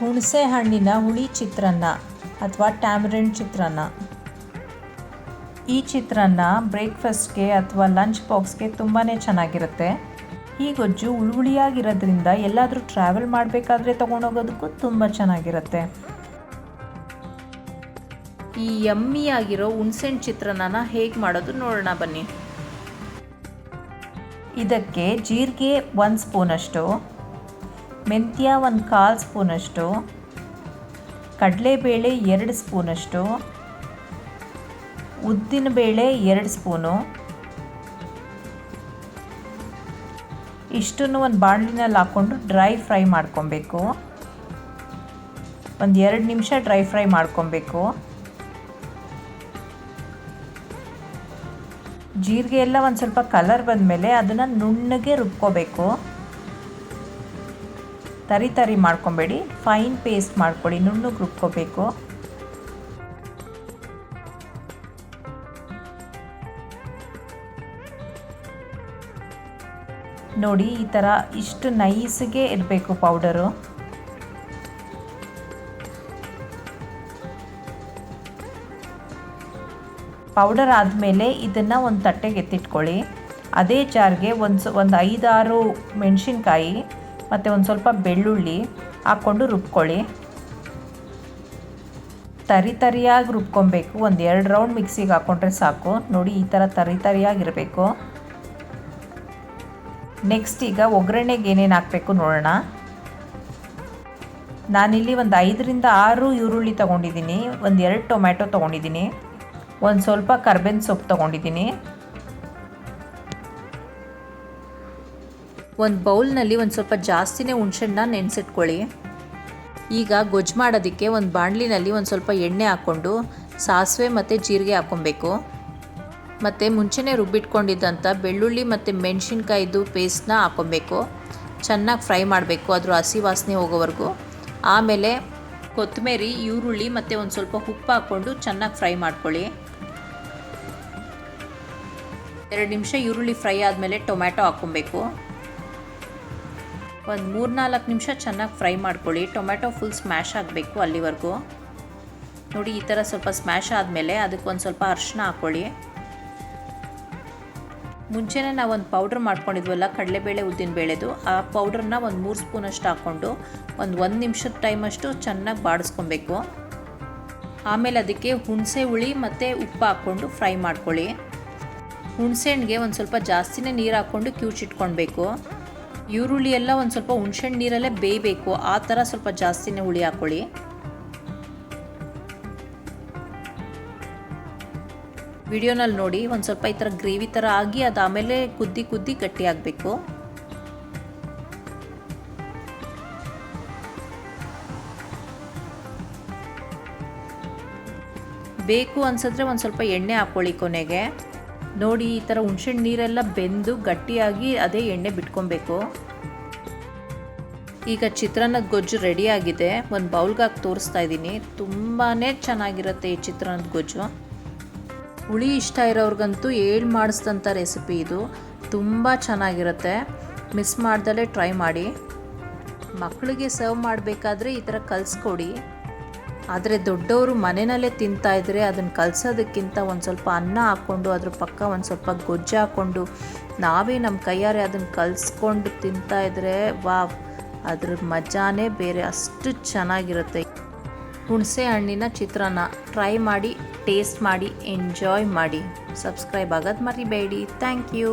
ಹುಣಸೆ ಹಣ್ಣಿನ ಹುಳಿ ಚಿತ್ರಾನ್ನ ಅಥವಾ ಟ್ಯಾಮರಿನ್ ಚಿತ್ರಾನ್ನ. ಈ ಚಿತ್ರಾನ್ನ ಬ್ರೇಕ್ಫಾಸ್ಟ್ಗೆ ಅಥವಾ ಲಂಚ್ ಬಾಕ್ಸ್ಗೆ ತುಂಬಾ ಚೆನ್ನಾಗಿರುತ್ತೆ. ಈ ಗೊಜ್ಜು ಹುಳಿಯಾಗಿರೋದ್ರಿಂದ ಎಲ್ಲಾದರೂ ಟ್ರಾವೆಲ್ ಮಾಡಬೇಕಾದ್ರೆ ತೊಗೊಂಡೋಗೋದಕ್ಕೂ ತುಂಬ ಚೆನ್ನಾಗಿರುತ್ತೆ. ಈ ಯಮ್ಮಿಯಾಗಿರೋ ಹುಣಸೆಹಣ್ಣು ಚಿತ್ರಾನ್ನ ಹೇಗೆ ಮಾಡೋದು ನೋಡೋಣ ಬನ್ನಿ. ಇದಕ್ಕೆ ಜೀರಿಗೆ ಒಂದು ಸ್ಪೂನಷ್ಟು ಮೆಂತ್ಯ ಒಂದು ಕಾಲು ಸ್ಪೂನಷ್ಟು, ಕಡಲೆಬೇಳೆ ಎರಡು ಸ್ಪೂನಷ್ಟು ಉದ್ದಿನಬೇಳೆ ಎರಡು ಸ್ಪೂನು. ಇಷ್ಟನ್ನು ಒಂದು ಬಾಣಲಿನಲ್ಲಿ ಹಾಕ್ಕೊಂಡು ಡ್ರೈ ಫ್ರೈ ಮಾಡ್ಕೊಬೇಕು. ಒಂದು ಎರಡು ನಿಮಿಷ ಡ್ರೈ ಫ್ರೈ ಮಾಡ್ಕೊಬೇಕು. ಜೀರಿಗೆ ಎಲ್ಲ ಒಂದು ಸ್ವಲ್ಪ ಕಲರ್ ಬಂದಮೇಲೆ ಅದನ್ನು ನುಣ್ಣಗೆ ರುಬ್ಕೋಬೇಕು. ತರಿ ತರಿ ಮಾಡ್ಕೊಬೇಡಿ. ಫೈನ್ ಪೇಸ್ಟ್ ಮಾಡ್ಕೊಳ್ಳಿ ನುಣ್ಣು ರುಬ್ಕೋಬೇಕು. ನೋಡಿ, ಈ ಥರ ಇಷ್ಟು ನೈಸ್ಗೆ ಇರಬೇಕು ಪೌಡರು ಪೌಡರ್ ಆದಮೇಲೆ ಇದನ್ನು ಒಂದು ತಟ್ಟೆಗೆ ಎತ್ತಿಟ್ಕೊಳ್ಳಿ. ಅದೇ ಜಾರ್ಗೆ ಒಂದು ಒಂದು ಐದಾರು ಮೆಣಸಿನ್ಕಾಯಿ ಮತ್ತು ಒಂದು ಸ್ವಲ್ಪ ಬೆಳ್ಳುಳ್ಳಿ ಹಾಕ್ಕೊಂಡು ರುಬ್ಕೊಳ್ಳಿ. ತರಿ ತರಿಯಾಗಿ ರುಬ್ಕೊಬೇಕು. ಒಂದು ಎರಡು ರೌಂಡ್ ಮಿಕ್ಸಿಗೆ ಹಾಕ್ಕೊಂಡ್ರೆ ಸಾಕು. ನೋಡಿ, ಈ ಥರ ತರಿ ತರಿಯಾಗಿರಬೇಕು ನೆಕ್ಸ್ಟ್ ಈಗ ಒಗ್ಗರಣೆಗೆ ಏನೇನು ಹಾಕಬೇಕು ನೋಡೋಣ. ನಾನಿಲ್ಲಿ ಒಂದು ಐದರಿಂದ ಆರು ಈರುಳ್ಳಿ ತೊಗೊಂಡಿದ್ದೀನಿ. ಒಂದು ಎರಡು ಟೊಮ್ಯಾಟೊ ತೊಗೊಂಡಿದ್ದೀನಿ. ಒಂದು ಸ್ವಲ್ಪ ಕರ್ಬೇವಿನ ಸೊಪ್ಪು ತೊಗೊಂಡಿದ್ದೀನಿ. ಒಂದು ಬೌಲ್ನಲ್ಲಿ ಒಂದು ಸ್ವಲ್ಪ ಜಾಸ್ತಿನೇ ಹುಣ್ಸೆಣ್ಣ ನೆನೆಸಿಟ್ಕೊಳ್ಳಿ. ಈಗ ಗೊಜ್ಜು ಮಾಡೋದಕ್ಕೆ ಒಂದು ಬಾಣಲಿನಲ್ಲಿ ಒಂದು ಸ್ವಲ್ಪ ಎಣ್ಣೆ ಹಾಕ್ಕೊಂಡು ಸಾಸಿವೆ ಮತ್ತು ಜೀರಿಗೆ ಹಾಕ್ಕೊಬೇಕು. ಮತ್ತು ಮುಂಚೆನೇ ರುಬ್ಬಿಟ್ಕೊಂಡಿದ್ದಂಥ ಬೆಳ್ಳುಳ್ಳಿ ಮತ್ತು ಮೆಣಸಿನ್ಕಾಯ್ದು ಪೇಸ್ಟ್ನ ಹಾಕ್ಕೊಬೇಕು. ಚೆನ್ನಾಗಿ ಫ್ರೈ ಮಾಡಬೇಕು ಅದರ ಹಸಿ ವಾಸನೆ ಹೋಗೋವರೆಗೂ. ಆಮೇಲೆ ಕೊತ್ತಂಬರಿ, ಈರುಳ್ಳಿ ಮತ್ತು ಒಂದು ಸ್ವಲ್ಪ ಉಪ್ಪು ಹಾಕ್ಕೊಂಡು ಚೆನ್ನಾಗಿ ಫ್ರೈ ಮಾಡ್ಕೊಳ್ಳಿ. ಎರಡು ನಿಮಿಷ ಈರುಳ್ಳಿ ಫ್ರೈ ಆದಮೇಲೆ ಟೊಮ್ಯಾಟೊ ಹಾಕ್ಕೊಬೇಕು. ಒಂದು ಮೂರು ನಾಲ್ಕು ನಿಮಿಷ ಚೆನ್ನಾಗಿ ಫ್ರೈ ಮಾಡ್ಕೊಳ್ಳಿ. ಟೊಮ್ಯಾಟೊ ಫುಲ್ ಸ್ಮ್ಯಾಶ್ ಆಗಬೇಕು ಅಲ್ಲಿವರೆಗೂ. ನೋಡಿ, ಈ ಥರ ಸ್ವಲ್ಪ ಸ್ಮ್ಯಾಶ್ ಆದಮೇಲೆ ಅದಕ್ಕೆ ಒಂದು ಸ್ವಲ್ಪ ಅರಿಶಿನ ಹಾಕ್ಕೊಳ್ಳಿ. ಮುಂಚೆನೇ ನಾವು ಒಂದು ಪೌಡ್ರ್ ಮಾಡ್ಕೊಂಡಿದ್ವಲ್ಲ, ಕಡಲೆಬೇಳೆ ಉದ್ದಿನಬೇಳೆದು ಆ ಪೌಡ್ರನ್ನ ಒಂದು ಮೂರು ಸ್ಪೂನಷ್ಟು ಹಾಕ್ಕೊಂಡು ಒಂದು ಒಂದು ನಿಮಿಷದ ಟೈಮಷ್ಟು ಚೆನ್ನಾಗಿ ಬಾಡಿಸ್ಕೊಬೇಕು. ಆಮೇಲೆ ಅದಕ್ಕೆ ಹುಣಸೆ ಹುಳಿ ಮತ್ತು ಉಪ್ಪು ಹಾಕ್ಕೊಂಡು ಫ್ರೈ ಮಾಡ್ಕೊಳ್ಳಿ. ಹುಣಸೆಹಣ್ಣಿಗೆ ಒಂದು ಸ್ವಲ್ಪ ಜಾಸ್ತಿನೇ ನೀರು ಹಾಕ್ಕೊಂಡು ಕ್ಯೂಚಿಟ್ಕೊಳ್ಬೇಕು ಈರುಳ್ಳಿ ಎಲ್ಲ ಒಂದು ಸ್ವಲ್ಪ ಹುಣ್ಸೆಹಣ್ಣು ನೀರಲ್ಲೇ ಬೇಯಬೇಕು. ಆ ಥರ ಸ್ವಲ್ಪ ಜಾಸ್ತಿನೇ ಹುಳಿ ಹಾಕ್ಕೊಳ್ಳಿ ವಿಡಿಯೋನಲ್ಲಿ ನೋಡಿ, ಒಂದು ಸ್ವಲ್ಪ ಈ ಥರ ಗ್ರೇವಿ ಥರ ಆಗಿ ಅದು ಆಮೇಲೆ ಕುದ್ದಿ ಕುದ್ದಿ ಗಟ್ಟಿ ಆಗಬೇಕು. ಬೇಕು ಅನ್ಸಿದ್ರೆ ಒಂದು ಸ್ವಲ್ಪ ಎಣ್ಣೆ ಹಾಕ್ಕೊಳ್ಳಿ ಕೊನೆಗೆ. ನೋಡಿ, ಈ ಥರ ಹುಣ್ಸೆಹಣ್ಣು ನೀರೆಲ್ಲ ಬೆಂದು ಗಟ್ಟಿಯಾಗಿ ಅದೇ ಎಣ್ಣೆ ಬಿಟ್ಕೊಬೇಕು. ಈಗ ಚಿತ್ರಾನ್ನದ ಗೊಜ್ಜು ರೆಡಿಯಾಗಿದೆ ಒಂದು ಬೌಲ್ಗೆ ಹಾಕಿ ತೋರಿಸ್ತಾ ಇದ್ದೀನಿ. ತುಂಬಾ ಚೆನ್ನಾಗಿರುತ್ತೆ ಈ ಚಿತ್ರಾನ್ನದ ಗೊಜ್ಜು. ಹುಳಿ ಇಷ್ಟ ಇರೋರ್ಗಂತೂ ಹೇಳಿ ಮಾಡಿಸಿದಂಥ ರೆಸಿಪಿ ಇದು. ತುಂಬ ಚೆನ್ನಾಗಿರುತ್ತೆ. ಮಿಸ್ ಮಾಡ್ದಲೇ ಟ್ರೈ ಮಾಡಿ. ಮಕ್ಕಳಿಗೆ ಸರ್ವ್ ಮಾಡಬೇಕಾದ್ರೆ ಈ ಥರ ಕಲಿಸ್ಕೊಡಿ. ಆದರೆ ದೊಡ್ಡವರು ಮನೆಯಲ್ಲೇ ತಿಂತಾ ಇದ್ರೆ ಅದನ್ನು ಕಲಸೋದಕ್ಕಿಂತ ಒಂದು ಸ್ವಲ್ಪ ಅನ್ನ ಹಾಕ್ಕೊಂಡು ಅದ್ರ ಪಕ್ಕ ಒಂದು ಸ್ವಲ್ಪ ಗೊಜ್ಜು ಹಾಕ್ಕೊಂಡು ನಾವೇ ನಮ್ಮ ಕೈಯಾರೆ ಅದನ್ನು ಕಲಿಸ್ಕೊಂಡು ತಿಂತಾ ವಾವ್, ಅದ್ರ ಮಜಾನೇ ಬೇರೆ, ಅಷ್ಟು ಚೆನ್ನಾಗಿರುತ್ತೆ. ಹುಣಸೆ ಹಣ್ಣಿನ ಚಿತ್ರಾನ್ನ, ಟ್ರೈ ಮಾಡಿ, ಟೇಸ್ಟ್ ಮಾಡಿ, ಎಂಜಾಯ್ ಮಾಡಿ. ಸಬ್ಸ್ಕ್ರೈಬ್ ಆಗೋದು ಮರಿಬೇಡಿ. Thank you.